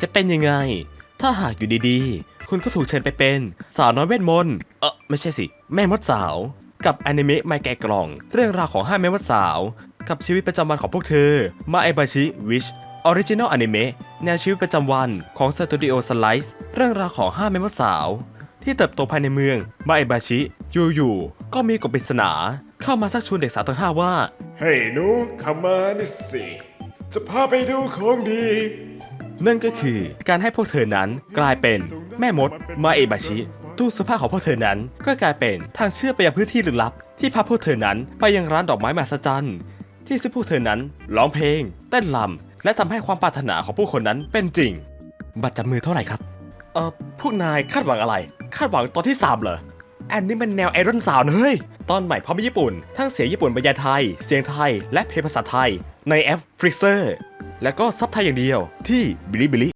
จะเป็นยังไง ถ้าหากอยู่ดีๆ คุณก็ถูกเชิญไปเป็น สาวน้อยเวทมนต์ เออไม่ใช่สิ แม่มดสาว กับอนิเมะไมแกะกล่อง เรื่องราวของห้าแม่มดสาว กับชีวิตประจำวันของพวกเธอ มาเอบาชิวิชออริจินอลอนิเมะแนวชีวิตประจำวันของสตูดิโอสไลซ์เรื่องราวของห้าแม่มดสาว ที่เติบโตภายในเมืองมาเอบาชิอยู่ๆก็มีกบปริศนา เข้ามาชักชวนเด็กสาวทั้งห้าว่า เฮ้ยหนูเข้ามานี่สิ จะพาไปดูของดี นั่นก็คือการให้พวกเธอนั้นกลายเป็นแม่มดมาเอบาชิ ตู้เสื้อผ้าของพวกเธอนั้น ก็กลายเป็นทางเชื่อไปยังพื้นที่ลึกลับ ที่พาพวกเธอนั้นไปยังร้านดอกไม้มหัศจรรย์ที่ซึ่งพวกเธอนั้นร้องเพลง เต้นรำและทำให้ความปรารถนาของผู้คนนั้นเป็นจริง บัตรจับมือเท่าไหร่ครับ เอ่อพวกนายคาดหวังอะไร คาดหวังตอนที่สามเหรออันนี้มันแนวไอรอนสาวเฮ้ยตอนใหม่พร้อมญี่ปุ่น ทั้งเสียงญี่ปุ่นบรรยายไทย เสียงไทย และเพลงภาษาไทย ในแอปฟริเซอร์ และก็ซับไทยอย่างเดียวที่บิลิบิลิ